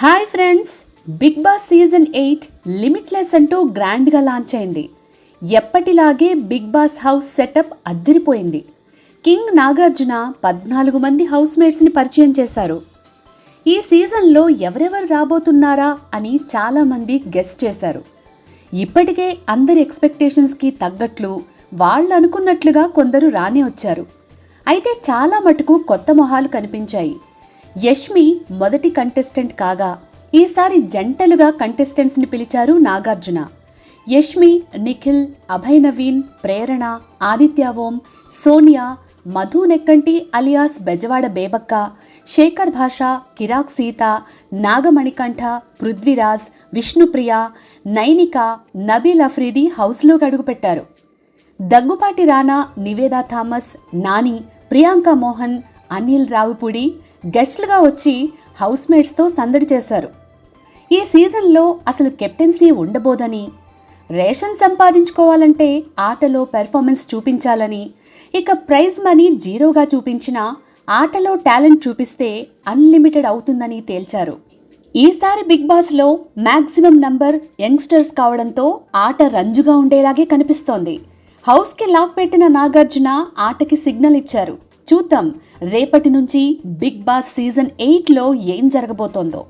Hi friends Bigg Boss season eight limitless అంటూ గ్రాండ్గా launch అయింది. ఎప్పటిలాగే బిగ్ బాస్ హౌస్ సెటప్ అద్దరిపోయింది. కింగ్ నాగార్జున పద్నాలుగు మంది హౌస్ మేట్స్ని పరిచయం చేశారు. ఈ సీజన్లో ఎవరెవరు రాబోతున్నారా అని చాలామంది గెస్ట్ చేశారు. ఇప్పటికే అందరి ఎక్స్పెక్టేషన్స్కి తగ్గట్లు వాళ్ళు అనుకున్నట్లుగా కొందరు రానే వచ్చారు. అయితే చాలా మటుకు కొత్త మొహాలు కనిపించాయి. యష్మి మొదటి కంటెస్టెంట్ కాగా ఈసారి జంటలుగా కంటెస్టెంట్స్ని పిలిచారు నాగార్జున. యష్మి నిఖిల్ అభయ్ నవీన్ ప్రేరణ ఆదిత్య ఓం సోనియా మధు నెక్కంటి అలియాస్ బెజవాడ బేబక్క శేఖర్ భాష కిరాక్ సీత నాగమణికంఠ పృథ్వీరాజ్ విష్ణుప్రియ నైనిక నబీల్ అఫ్రీది హౌస్లోకి అడుగుపెట్టారు. దగ్గుపాటి రానా నివేదా థామస్ నాని ప్రియాంక మోహన్ అనిల్ రావుపూడి గెస్ట్లుగా వచ్చి హౌస్మేట్స్తో సందడి చేశారు. ఈ సీజన్లో అసలు కెప్టెన్సీ ఉండబోదని రేషన్ సంపాదించుకోవాలంటే ఆటలో పెర్ఫార్మెన్స్ చూపించాలని ఇక ప్రైజ్ మనీ జీరోగా చూపించిన ఆటలో టాలెంట్ చూపిస్తే అన్లిమిటెడ్ అవుతుందని తేల్చారు. ఈసారి బిగ్ బాస్లో మ్యాక్సిమం నంబర్ యంగ్స్టర్స్ కావడంతో ఆట రంజుగా ఉండేలాగే కనిపిస్తోంది. హౌస్కి లాక్ పెట్టిన నాగార్జున ఆటకి సిగ్నల్ ఇచ్చారు. చూద్దాం. రేపటి నుంచి బిగ్ బాస్ సీజన్ ఎయిట్లో ఏం జరగబోతోందో.